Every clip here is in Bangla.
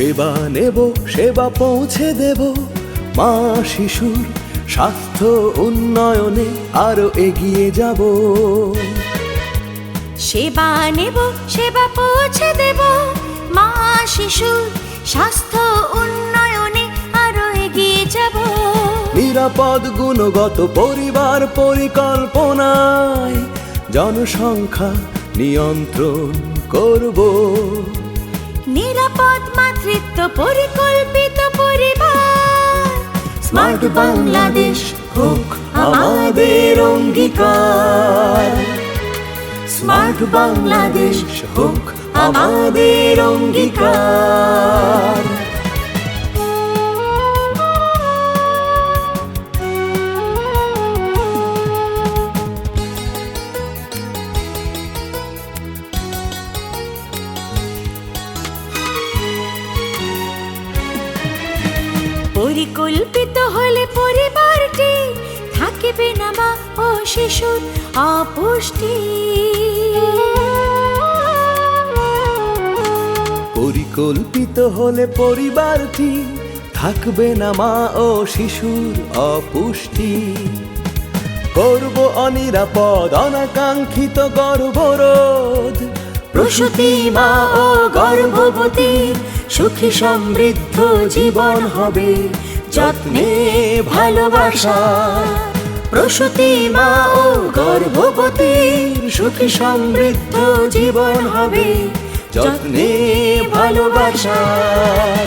সেবা নেব সেবা পৌঁছে দেব। মা শিশুর স্বাস্থ্য উন্নয়নে আরও এগিয়ে যাব। সেবা নেব সেবা পৌঁছে দেব। মা শিশুর স্বাস্থ্য উন্নয়নে আরও এগিয়ে যাব। নিরাপদ গুণগত পরিবার পরিকল্পনায় জনসংখ্যা নিয়ন্ত্রণ করব। নিরাপদ মাতৃত্ব পরিকল্পিত পরিবার। স্মার্ট বাংলাদেশ হোক আমাদের অঙ্গীকার। স্মার্ট বাংলাদেশ হোক আমাদের অঙ্গীকার। পরিকল্পিত হলে পরিবারটি থাকিবে না মা ও শিশুর অপুষ্টি। পরিকল্পিত হলে পরিবারটি থাকবে না মা ও শিশুর অপুষ্টি। করব অনিরাপদ, অনাকাঙ্ক্ষিত গর্ভরোধ। প্রসূতি মা ও গর্ভবতী সুখী সমৃদ্ধ জীবন হবে। যত্নে, ভালোবাসা, প্রসূতি মা ও গর্ভবতী, সুখী সমৃদ্ধ জীবন হবে। যত্নে ভালোবাসার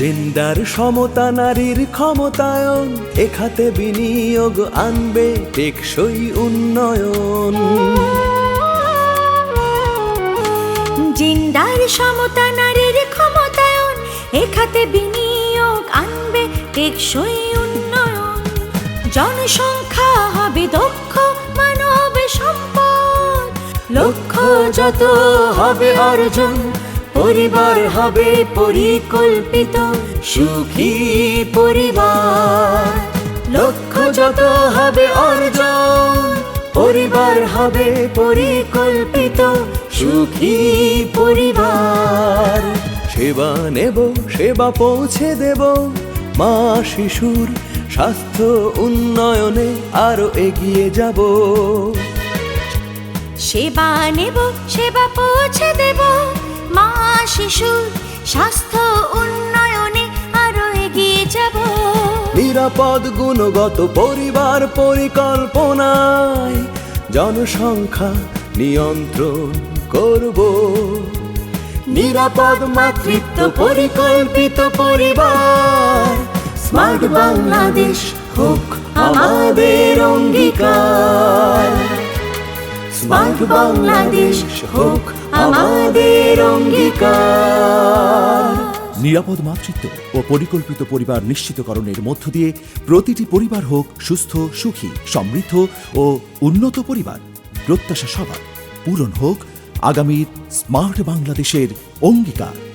জেন্ডার সমতা নারীর ক্ষমতায়ন এখাতে বিনিয়োগ আনবে টেকসই উন্নয়ন। জিন্দার সমতা নারীর ক্ষমতায়ন এখাতে বিনিয়োগ আনবে টেকসই উন্নয়ন। জনসংখ্যা হবে দক্ষ মানব সম্পদ, লক্ষ্য যত হবে অর্জন পরিবার হবে পরিকল্পিত সুখী পরিবার। লক্ষ্য যত হবে অর্জন পরিবার হবে পরিকল্পিত সুখী পরিবার। সেবা নেব সেবা পৌঁছে দেব মা শিশুর স্বাস্থ্য উন্নয়নে আরও এগিয়ে যাব। সেবা নেব সেবা পৌঁছে দেব মা শিশুর স্বাস্থ্য উন্নয়নে আরও এগিয়ে যাব। নিরাপদ, গুণগত পরিবার পরিকল্পনায় জনসংখ্যা নিয়ন্ত্রণ করব। নিরাপদ, মাতৃত্ব পরিকল্পিত পরিবার, স্মার্ট বাংলাদেশ হোক আমাদের অঙ্গীকার। স্মার্ট বাংলাদেশ হোক আমাদের অঙ্গীকার। নিরাপদ মাতৃত্ব ও পরিকল্পিত পরিবার নিশ্চিতকরণের মধ্য দিয়ে প্রতিটি পরিবার হোক সুস্থ, সুখী, সমৃদ্ধ ও উন্নত পরিবার। প্রত্যাশা সবার পূরণ হোক আগামীর স্মার্ট বাংলাদেশের অঙ্গীকার।